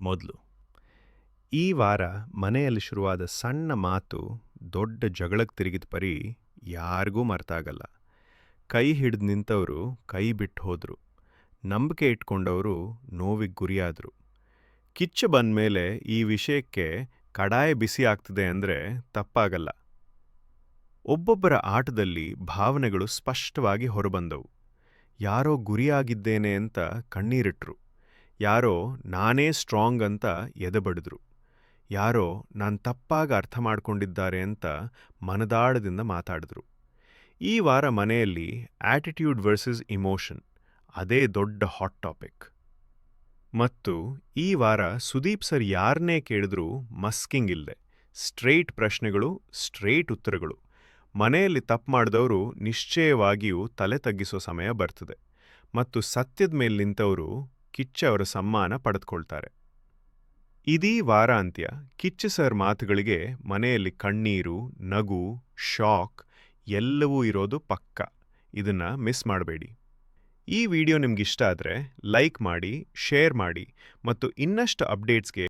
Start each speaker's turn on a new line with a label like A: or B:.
A: ಮೊದಲು. ಈ ವಾರ ಮನೆಯಲ್ಲಿ ಶುರುವಾದ ಸಣ್ಣ ಮಾತು ದೊಡ್ಡ ಜಗಳಕ್ಕೆ ತಿರುಗಿದ ಪರಿ ಯಾರಿಗೂ ಮರ್ತಾಗಲ್ಲ ಕೈ ಹಿಡಿದು ನಿಂತವರು ಕೈ ಬಿಟ್ಟು ಹೋದರು. ನಂಬಿಕೆ ಇಟ್ಕೊಂಡವರು ನೋವಿಗೆ ಗುರಿಯಾದರು. ಕಿಚ್ಚು ಬಂದಮೇಲೆ ಈ ವಿಷಯಕ್ಕೆ ಕಡಾಯ ಬಿಸಿ ಆಗ್ತದೆ ಅಂದರೆ ತಪ್ಪಾಗಲ್ಲ. ಒಬ್ಬೊಬ್ಬರ ಆಟದಲ್ಲಿ ಭಾವನೆಗಳು ಸ್ಪಷ್ಟವಾಗಿ ಹೊರಬಂದವು. ಯಾರೋ ಗುರಿಯಾಗಿದ್ದೇನೆ ಅಂತ ಕಣ್ಣೀರಿಟ್ರು. ಯಾರೋ ನಾನೇ ಸ್ಟ್ರಾಂಗ್ ಅಂತ ಎದೆಬಡಿದ್ರು. ಯಾರೋ ನಾನು ತಪ್ಪಾಗಿ ಅರ್ಥ ಮಾಡ್ಕೊಂಡಿದ್ದಾರೆ ಅಂತ ಮನದಾಳದಿಂದ ಮಾತಾಡಿದ್ರು. ಈ ವಾರ ಮನೆಯಲ್ಲಿ ಆಟಿಟ್ಯೂಡ್ ವರ್ಸಸ್ ಇಮೋಷನ್ ಅದೇ ದೊಡ್ಡ ಹಾಟ್ ಟಾಪಿಕ್ ಮತ್ತು ಈ ವಾರ ಸುದೀಪ್ ಸರ್ ಯಾರನ್ನೇ ಕೇಳಿದ್ರೂ ಮಸ್ಕಿಂಗ್ ಇಲ್ಲದೆ ಸ್ಟ್ರೈಟ್ ಪ್ರಶ್ನೆಗಳು ಸ್ಟ್ರೈಟ್ ಉತ್ತರಗಳು. ಮನೆಯಲ್ಲಿ ತಪ್ಪು ಮಾಡಿದವರು ನಿಶ್ಚಯವಾಗಿಯೂ ತಲೆ ತಗ್ಗಿಸೋ ಸಮಯ ಬರ್ತದೆ. ಮತ್ತು ಸತ್ಯದ ಮೇಲೆ ನಿಂತವರು ಕಿಚ್ಚ ಅವರ ಸಮ್ಮಾನ ಪಡೆದುಕೊಳ್ತಾರೆ. ಇದೀ ವಾರಾಂತ್ಯ ಕಿಚ್ಚ ಸರ್ ಮಾತುಗಳಿಗೆ ಮನೆಯಲ್ಲಿ ಕಣ್ಣೀರು, ನಗು, ಶಾಕ್ ಎಲ್ಲವೂ ಇರೋದು ಪಕ್ಕ. ಇದನ್ನ ಮಿಸ್ ಮಾಡಬೇಡಿ. ಈ ವಿಡಿಯೋ ನಿಮಗಿಷ್ಟ ಆದರೆ ಲೈಕ್ ಮಾಡಿ, ಶೇರ್ ಮಾಡಿ ಮತ್ತು ಇನ್ನಷ್ಟು ಅಪ್ಡೇಟ್ಸ್ಗೆ